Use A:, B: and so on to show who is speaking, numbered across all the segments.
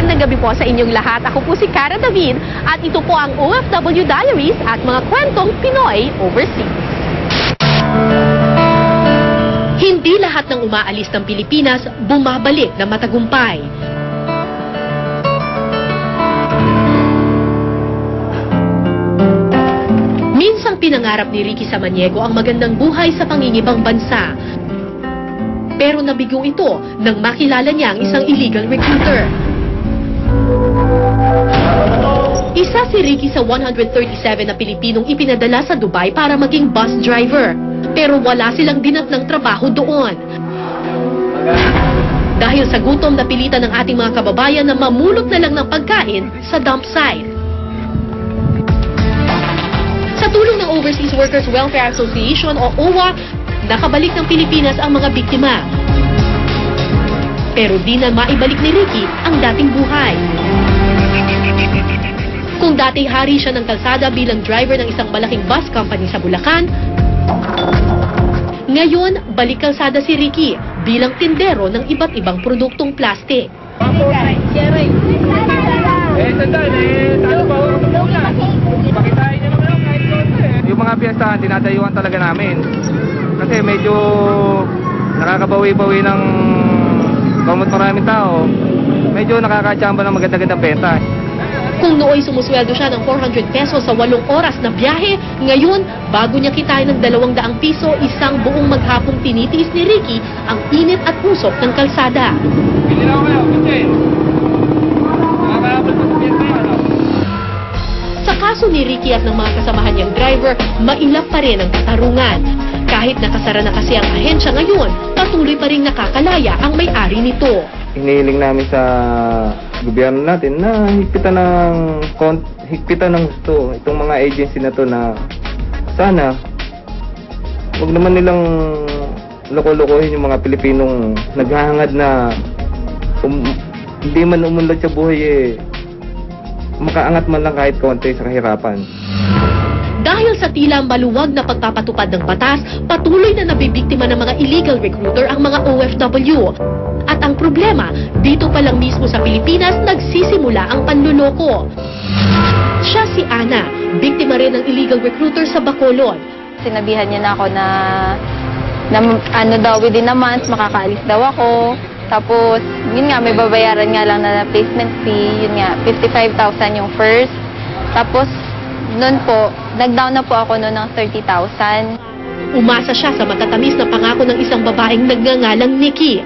A: Magandang gabi po sa inyong lahat. Ako po si Cara David at ito po ang OFW Diaries at mga kwentong Pinoy Overseas. Hindi lahat ng umaalis ng Pilipinas bumabalik na matagumpay. Minsang pinangarap ni Ricky Samaniego ang magandang buhay sa pangingibang bansa. Pero nabigo ito nang makilala niya ang isang illegal recruiter. Isa si Ricky sa 137 na Pilipinong ipinadala sa Dubai para maging bus driver. Pero wala silang dinat ng trabaho doon. Dahil sa gutom na pilitan ng ating mga kababayan na mamulot na lang ng pagkain sa dump site. Sa tulong ng Overseas Workers Welfare Association o OWA, nakabalik ng Pilipinas ang mga biktima. Pero di na maibalik ni Ricky ang dating buhay. Dati hari siya ng kalsada bilang driver ng isang malaking bus company sa Bulacan, ngayon balik kalsada si Ricky bilang tindero ng iba't ibang produktong
B: eh. Yung mga piyestahan, dinadayuan talaga namin. Kasi medyo nakakabawi-bawi ng kamot maraming tao. Medyo nakakachamba ng maganda-gandang benta.
A: Kung nooy sumusweldo siya ng 400 pesos sa walong oras na biyahe, ngayon, bago niya kitain ng 200 piso, isang buong maghapong tinitiis ni Ricky ang init at usok ng kalsada.
B: Sa
A: kaso ni Ricky at ng mga kasamahan niyang driver, mailap pa rin ang katarungan. Kahit nakasara na kasi ang ahensya ngayon, patuloy pa rin nakakalaya ang may-ari nito.
C: Hinihiling namin sa gobyerno natin na higpitan ng higpitan ng gusto itong mga agency na to na sana wag naman nilang loko-lokohin yung mga Pilipinong naghahangad na um, hindi man umunlad sa buhay eh makaangat man lang kahit konti sa kahirapan.
A: Dahil sa tila maluwag na pagpapatupad ng batas, patuloy na nabibiktima ng mga illegal recruiter ang mga OFW. At ang problema, dito pa lang mismo sa Pilipinas nagsisimula ang panluloko. Siya si Ana, biktima rin ng illegal recruiter sa Bacolod.
D: Sinabihan niya na ako na, na ano daw, within a month, makakaalis daw ako. Tapos, yun nga, may babayaran nga lang na placement fee. Yun nga, 55,000 yung first. Tapos, noon po, nag-down na po ako noon ng 30,000.
A: Umasa siya sa matatamis na pangako ng isang babaeng nagngangalang Nikki.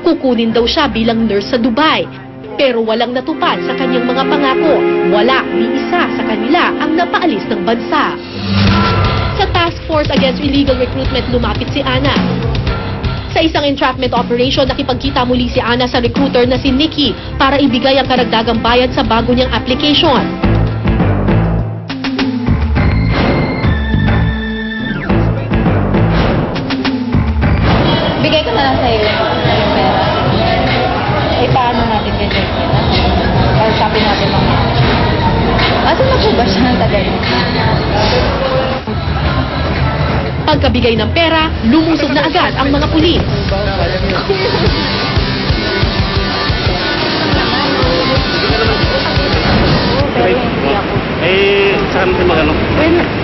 A: Kukunin daw siya bilang nurse sa Dubai. Pero walang natupad sa kanyang mga pangako. Wala ni isa sa kanila ang napaalis ng bansa. Sa Task Force Against Illegal Recruitment lumapit si Ana. Sa isang entrapment operation, nakipagkita muli si Ana sa recruiter na si Nikki para ibigay ang karagdagang bayad sa bago niyang application.
D: Bigay ko na lang sa'yo. Eh, paano natin ganyan yan? Or sabi natin mga... Asa na po ba siya ng tagal?
A: Pagkabigay ng pera, lumusog na agad ang mga pulis.
E: Eh, saan ka magano?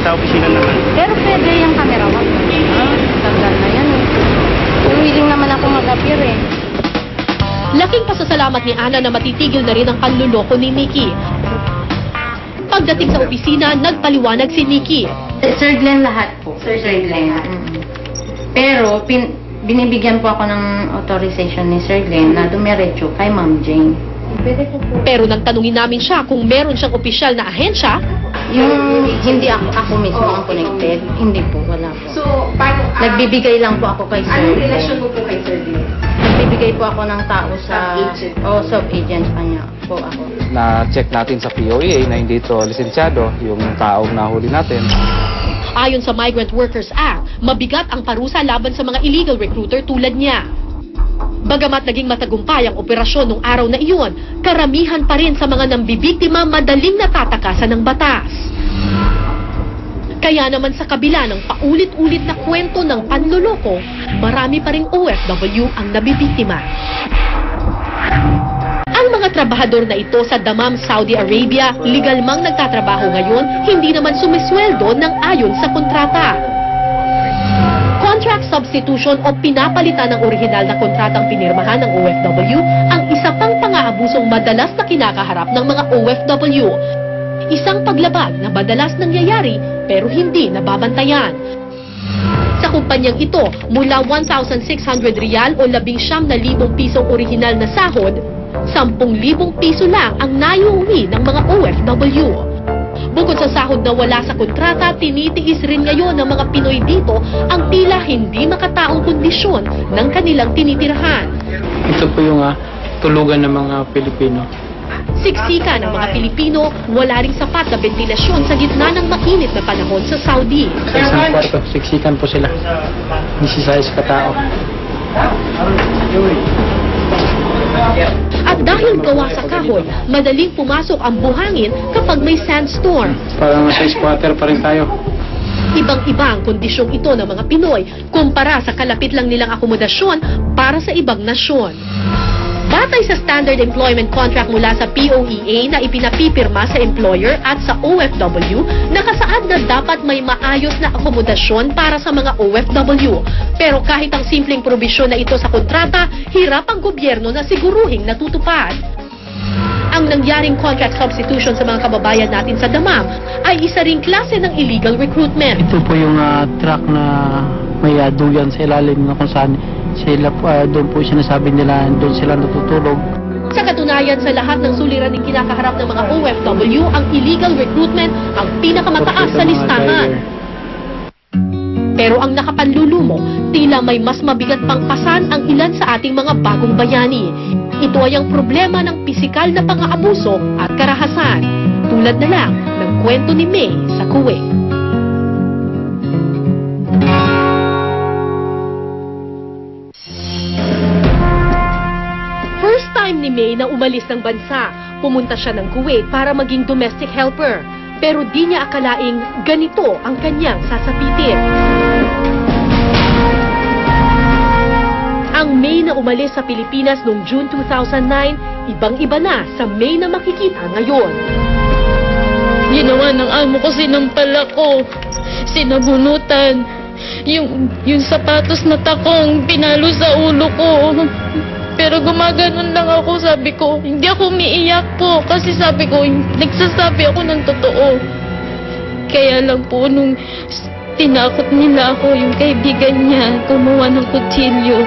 E: Sa opisina naman.
D: pero pwede yung camera mo. Ah, tagal na yan eh. Willing naman ako mag-appear eh.
A: Laking pasasalamat ni Ana na matitigil na rin ang panluloko ni Nikki. Pagdating sa opisina, nagpaliwanag si Nikki.
F: Sir Glenn lahat po. Sir, Glenn. Mm. Pero, pin, binibigyan po ako ng authorization ni Sir Glenn na dumiretso kay Ma'am Jane.
A: Pero nang tanungin namin siya kung meron siyang opisyal na ahensya,
F: Yung hindi ako, ako mismo ang connected, hindi po, wala po.
G: So, paano,
F: Nagbibigay lang po ako kay Sir.
G: anong relasyon mo po kay Sir Glenn?
F: Nagbibigay po ako ng tao sa...
G: Sub-agent.
F: O, sub-agent pa niya po ako.
C: Na-check natin sa POEA na hindi ito lisensyado yung taong nahuli natin.
A: ayon sa Migrant Workers Act, mabigat ang parusa laban sa mga illegal recruiter tulad niya. Bagamat naging matagumpay ang operasyon nung araw na iyon, karamihan pa rin sa mga nambibiktima madaling natatakasan ng batas. Kaya naman sa kabila ng paulit-ulit na kwento ng panluloko, marami pa ring OFW ang nabibiktima. Ang mga trabahador na ito sa Damam, Saudi Arabia, legal mang nagtatrabaho ngayon, hindi naman sumisweldo ng ayon sa kontrata. Contract substitution o pinapalitan ng orihinal na kontratang pinirmahan ng OFW ang isa pang pang-aabusong madalas na kinakaharap ng mga OFW. Isang paglabag na madalas nangyayari pero hindi nababantayan. Sa kumpanyang ito, mula 1,600 riyal o 19,000 pisong orihinal na sahod, 10,000 piso lang ang naiuwi ng mga OFW. Bukod sa sahod na wala sa kontrata, tinitiis rin ngayon ng mga Pinoy dito ang tila hindi makataong kondisyon ng kanilang tinitirahan.
H: Ito po yung ah, tulugan ng mga Pilipino.
A: Siksika ng mga Pilipino, wala ring sapat na ventilasyon sa gitna ng mainit na panahon sa Saudi.
H: Sa isang kwarto, siksikan po sila. 16 katao.
A: At dahil gawa sa kahoy, madaling pumasok ang buhangin kapag may sandstorm.
H: Parang sa squatter pa rin tayo.
A: Ibang-iba ang kondisyong ito ng mga Pinoy kumpara sa kalapit lang nilang akomodasyon para sa ibang nasyon. Batay sa Standard Employment Contract mula sa POEA na ipinapipirma sa employer at sa OFW, nakasaad na dapat may maayos na akomodasyon para sa mga OFW. Pero kahit ang simpleng probisyon na ito sa kontrata, hirap ang gobyerno na siguruhing natutupad. Ang nangyaring contract substitution sa mga kababayan natin sa Damam ay isa ring klase ng illegal recruitment.
H: Ito po yung ah, truck na may ah, duyan sa ilalim na kung saan sila po, ah, doon po sinasabi nila doon sila natutulog.
A: Sa katunayan sa lahat ng suliraning kinakaharap ng mga OFW, ang illegal recruitment ang pinakamataas sa listahan. Pero ang nakapanlulumo, tila may mas mabigat pang pasan ang ilan sa ating mga bagong bayani. Ito ay ang problema ng pisikal na pang-aabuso at karahasan. Tulad na lang ng kwento ni May sa Kuwait. Time ni May na umalis ng bansa. Pumunta siya ng Kuwait para maging domestic helper. Pero di niya akalaing ganito ang kanyang sasapitin. Ang May na umalis sa Pilipinas noong June 2009, ibang-iba na sa May na makikita ngayon.
I: Ginawa ng amo ko sinampala ko. Sinabunutan. Yung, yung sapatos na takong pinalo sa ulo ko. Pero gumaganon lang ako, sabi ko, hindi ako umiiyak po. Kasi sabi ko, nagsasabi ako ng totoo. Kaya lang po, nung tinakot nila ako, yung kaibigan niya, kumuha ng kutsilyo.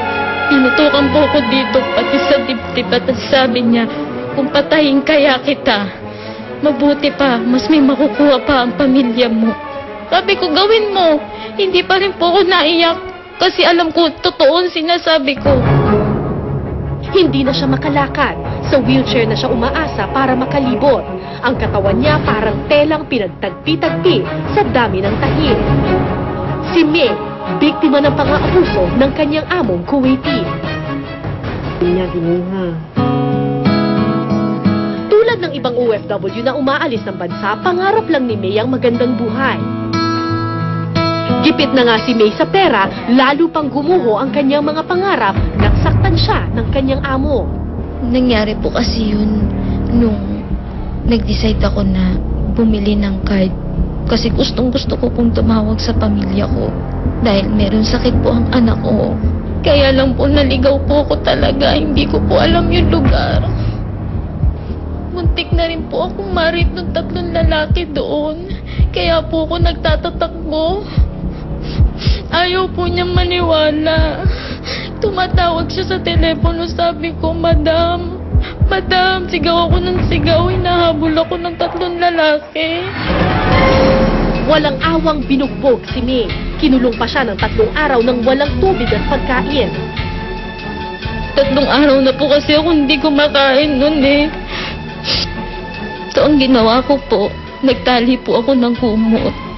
I: Pinutukan po ako dito, pati sa dibdib. At sabi niya, kung patayin kaya kita, Mabuti pa, mas may makukuha pa ang pamilya mo. Sabi ko, gawin mo. Hindi pa rin po ako naiyak. Kasi alam ko, totoo ang sinasabi ko.
A: Hindi na siya makalakad. Sa wheelchair na siya umaasa para makalibot. Ang katawan niya parang telang pinagtagpi-tagpi sa dami ng tahi. Si May, biktima ng pang-aabuso ng kanyang among Kuwaiti. Tulad ng ibang OFW na umaalis ng bansa, pangarap lang ni May ang magandang buhay. Gipit na nga si May sa pera, lalo pang gumuho ang kanyang mga pangarap nang saktan siya ng kanyang amo.
I: Nangyari po kasi yun nung nag-decide ako na bumili ng card. Kasi gustong gusto ko pong tumawag sa pamilya ko. Dahil meron sakit po ang anak ko. Kaya lang po naligaw po ako talaga. Hindi ko po alam yung lugar. Muntik na rin po akong marit ng tatlong lalaki doon. Kaya po ako nagtatatakbo. Ayaw po niyang maniwala. Tumatawag siya sa telepono, sabi ko, Madam, Madam, sigaw ako ng sigaw, hinahabol ako ng tatlong lalaki.
A: Walang awang binugbog si May. Kinulong pa siya ng tatlong araw ng walang tubig at pagkain.
I: Tatlong araw na po kasi ako hindi kumakain nun eh. So, ang ginawa ko po, nagtali po ako ng kumot.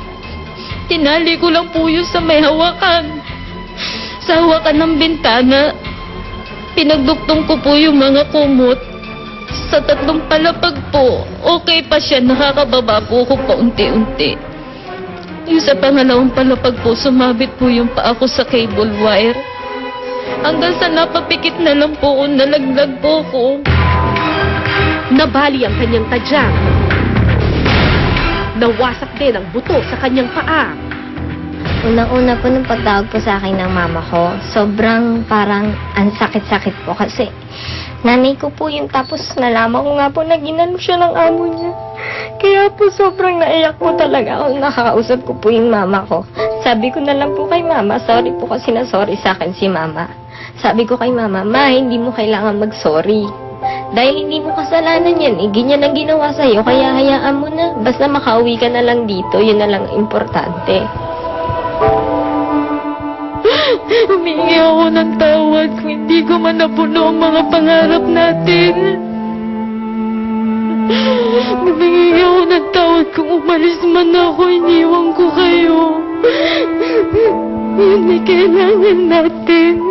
I: Tinali ko lang po yun sa may hawakan. Sa hawakan ng bintana, pinagduktong ko po yung mga kumot. Sa tatlong palapag po, okay pa siya, nakakababa po ako paunti-unti. Yung sa pangalawang palapag po, sumabit po yung paa ko sa cable wire. Hanggang sa napapikit na lang po ko, nalaglag po ko.
A: Nabali ang kanyang tadyang. Nawasak din ang buto sa kanyang paa.
J: Unang-una po nung pagtawag po sa akin ng mama ko, sobrang parang ang sakit-sakit po kasi nanay ko po yun tapos nalaman ko nga po na ginano siya ng amo niya. Kaya po sobrang naiyak po talaga ako. Nakakausap ko po yung mama ko. Sabi ko na lang po kay mama, sorry po kasi na sorry sa akin si mama. Sabi ko kay mama, ma, hindi mo kailangan mag-sorry. Dahil hindi mo kasalanan yan, eh. Ganyan ang ginawa sa'yo, kaya hayaan mo na. Basta makauwi ka na lang dito, yun na lang ang importante.
I: Humingi ako ng tawad kung hindi ko man napuno ang mga pangarap natin. Humingi ako ng tawad kung umalis man ako, iniwan ko kayo. Yun ay kailangan natin.